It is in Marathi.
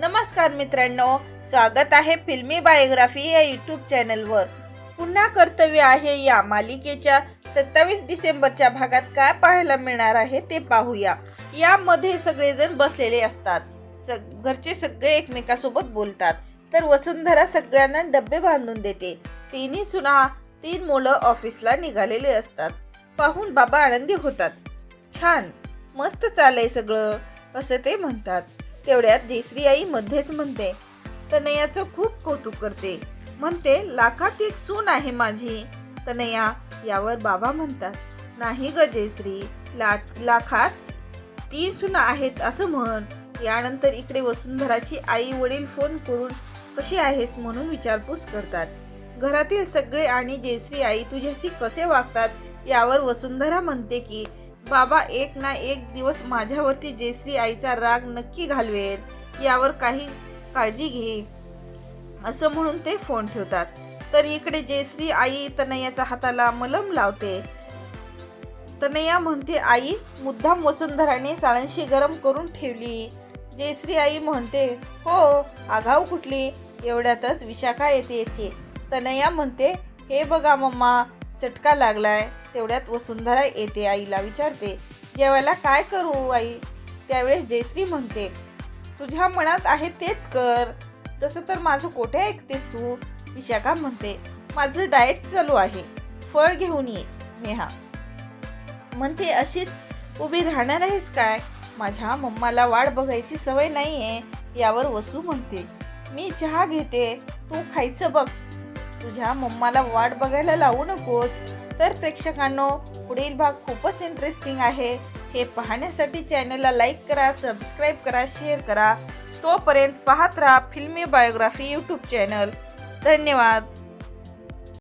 नमस्कार मित्रांनो स्वागत आहे फिल्मी बायोग्राफी या यूट्यूब चॅनलवर. पुन्हा कर्तव्य आहे या मालिकेच्या सत्तावीस डिसेंबरच्या भागात काय पाहायला मिळणार आहे ते पाहूया. यामध्ये सगळेजण बसलेले असतात. सग घरचे सगळे एकमेकासोबत बोलतात. तर वसुंधरा सगळ्यांना डब्बे बांधून देते. तिन्ही सुना तीन मुलं ऑफिसला निघालेले असतात. पाहून बाबा आनंदी होतात. छान मस्त चालय सगळं असं ते म्हणतात. तेवढ्यात जयश्री आई मध्येच म्हणते तनयाचं खूप कौतुक करते. म्हणते लाखात एक सून आहे माझी. तनया यावर बाबा म्हणतात. नाही ग जयश्री ला लाखात तीन सुना आहेत असं म्हण. यानंतर इकडे वसुंधराची आई वडील फोन करून कशी आहेस? म्हणून विचारपूस करतात. घरातील सगळे आणि जयश्री आई तुझ्याशी कसे वागतात? यावर वसुंधरा म्हणते की बाबा एक ना एक दिवस माझ्यावरती जयश्री आईचा राग नक्की घालवेल यावर काही काळजी घे. असं म्हणून ते फोन ठेवतात. तर इकडे जयश्री आई तनयाच्या हाताला मलम लावते. तनया म्हणते आई मुद्दाम वसुंधराने साळणशी गरम करून ठेवली. जयश्री आई म्हणते हो आघाव कुठली? एवढ्यातच विशाखा येते येते. तनया म्हणते हे बघा मम्मा चटका लागलाय तेवढ्यात वसुंधरा येते आईला विचारते जेवायला काय करू आई? त्यावेळेस जयश्री म्हणते तुझ्या मनात आहे तेच कर. तसं तर माझं कोठे ऐकतेस तू? विशाखा म्हणते माझं डाएट चालू आहे. फळ घेऊन ये नेहा. म्हणते अशीच उभी राहणार आहेस काय? माझ्या मम्माला वाट बघायची सवय नाही आहे यावर वसू म्हणते मी चहा घेते तू खायचं बघ. तुझ्या मम्माला वाट बघायला लावू नकोस. तर प्रेक्षकांनो पुढील भाग खूपच इंटरेस्टिंग आहे. हे पाहण्यासाठी चॅनलला लाईक करा सबस्क्राईब करा शेअर करा. तोपर्यंत पाहत राहा फिल्मी बायोग्राफी यूट्यूब चॅनल धन्यवाद.